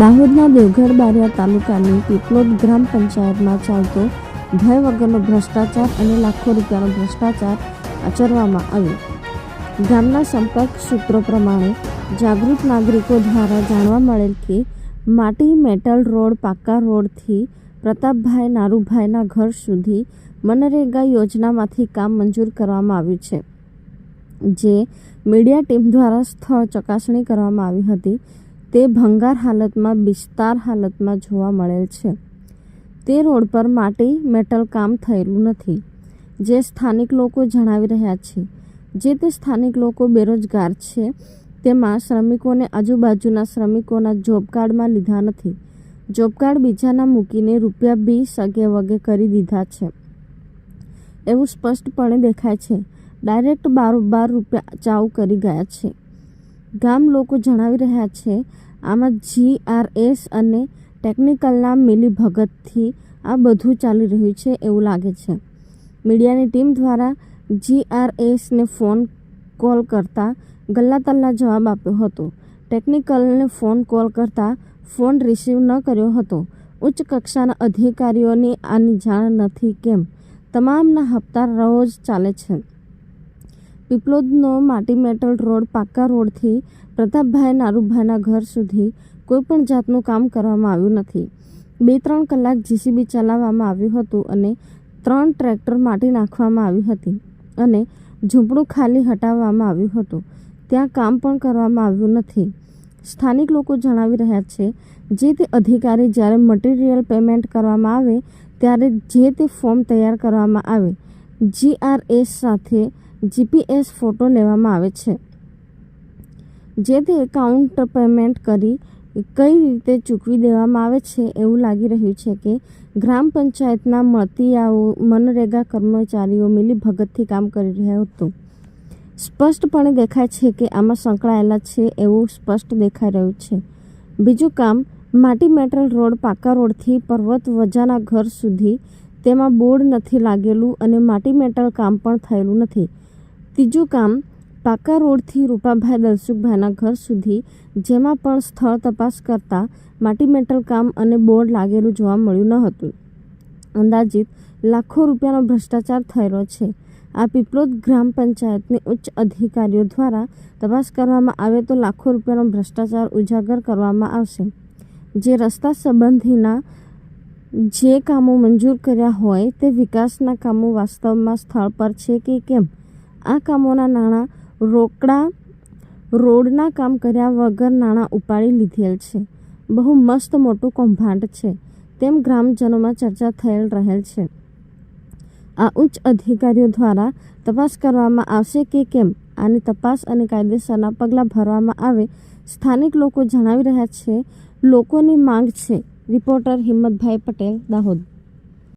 દાહોદના દેવગઢ બારિયા તાલુકાની પીપલોદ ગ્રામ પંચાયતમાં ચાલતો ભય વગરનો ભ્રષ્ટાચાર અને લાખો રૂપિયાનો ભ્રષ્ટાચાર આચરવામાં આવ્યો. ગામના સંપર્ક સૂત્રો પ્રમાણે જાગૃત નાગરિકો દ્વારા જાણવા મળેલ કે માટી મેટલ રોડ પાક્કા રોડથી પ્રતાપભાઈ નારુભાઈના ઘર સુધી મનરેગા યોજનામાંથી કામ મંજૂર કરવામાં આવ્યું છે. જે મીડિયા ટીમ દ્વારા સ્થળ ચકાસણી કરવામાં આવી હતી. તે ભંગાર હાલતમાં, બિસ્તાર હાલતમાં જોવા મળેલ છે. તે રોડ પર માટી, મેટલ કામ થયેલું નથી. જે સ્થાનિક લોકો જણાવી રહ્યા છે. જે તે સ્થાનિક લોકો બેરોજગાર છે, તેમાં શ્રમિકોને આજુબાજુના શ્રમિકોના જોબ કાર્ડમાં લીધા નથી. જોબ કાર્ડ બીજાના મૂકીને રૂપિયા બી સગે વગે કરી દીધા છે. એવું સ્પષ્ટપણે દેખાય છે. ડાયરેક્ટ બારોબાર રૂપિયા ચાઉ કરી ગયા છે. ગામ લોકો જણાવી રહ્યા છે, આમાં જીઆરએસ અને ટેકનિકલના મિલીભગતથી આ બધું ચાલી રહ્યું છે એવું લાગે છે. મીડિયાની ટીમ દ્વારા જીઆરએસને ફોન કોલ કરતાં ગલ્લા તલ્લા જવાબ આપ્યો હતો. ટેકનિકલને ફોન કોલ કરતાં ફોન રિસીવ ન કર્યો હતો. ઉચ્ચ કક્ષાના અધિકારીઓની આની જાણ નથી કેમ? તમામના હપ્તા રોજ ચાલે છે. પીપલોદનો માટી મેટલ રોડ પાક્કા રોડથી પ્રતાપભાઈ નારુભાઈના ઘર સુધી કોઈપણ જાતનું કામ કરવામાં આવ્યું નથી. બે ત્રણ કલાક જીસીબી ચલાવવામાં આવ્યું હતું અને ત્રણ ટ્રેક્ટર માટી નાખવામાં આવી હતી અને ઝૂંપડું ખાલી હટાવવામાં આવ્યું હતું. ત્યાં કામ પણ કરવામાં આવ્યું નથી. સ્થાનિક લોકો જણાવી રહ્યા છે, જે તે અધિકારી જ્યારે મટીરિયલ પેમેન્ટ કરવામાં આવે ત્યારે જે તે ફોર્મ તૈયાર કરવામાં આવે, જીઆરએસ સાથે જીપીએસ ફોટો લેવામાં આવે છે. જે તે એકાઉન્ટ પેમેન્ટ કરી કઈ રીતે ચૂકવી દેવામાં આવે છે એવું લાગી રહ્યું છે કે ગ્રામ પંચાયતના મળતિયાઓ મનરેગા કર્મચારીઓ મિલી ભગતથી કામ કરી રહ્યા હતું. સ્પષ્ટપણે દેખાય છે કે આમાં સંકળાયેલા છે એવું સ્પષ્ટ દેખાઈ રહ્યું છે. બીજું કામ, માટી મેટલ રોડ પાકા રોડથી પર્વત વજાના ઘર સુધી તેમાં બોર્ડ નથી લાગેલું અને માટી મેટલ કામ પણ થયેલું નથી. ત્રીજું કામ, પાકા રોડથી રૂપાભાઈ દલસુખભાઈના ઘર સુધી, જેમાં પણ સ્થળ તપાસ કરતા માટી મેટલ કામ અને બોર્ડ લાગેલું જોવા મળ્યું ન હતું. અંદાજિત લાખો રૂપિયાનો ભ્રષ્ટાચાર થયેલો છે. આ પીપલોદ ગ્રામ પંચાયતની ઉચ્ચ અધિકારીઓ દ્વારા તપાસ કરવામાં આવે તો લાખો રૂપિયાનો ભ્રષ્ટાચાર ઉજાગર કરવામાં આવશે. જે રસ્તા સંબંધીના જે કામો મંજૂર કર્યા હોય તે વિકાસના કામો વાસ્તવમાં સ્થળ પર છે કે કેમ? આ કામોના નાણાં રોકડા, રોડના કામ કર્યા વગર નાણાં ઉપાડી લીધેલ છે. બહુ મસ્ત મોટું કૌભાંડ છે. તેમ ગ્રામજનોમાં ચર્ચા થયેલ રહેલ છે. આ ઉચ્ચ અધિકારીઓ દ્વારા તપાસ કરવામાં આવશે કે કેમ? આની તપાસ અને કાયદેસરના પગલાં ભરવામાં આવે. સ્થાનિક લોકો જણાવી રહ્યા છે, લોકોની માંગ છે. રિપોર્ટર હિંમતભાઈ પટેલ દાહોદ.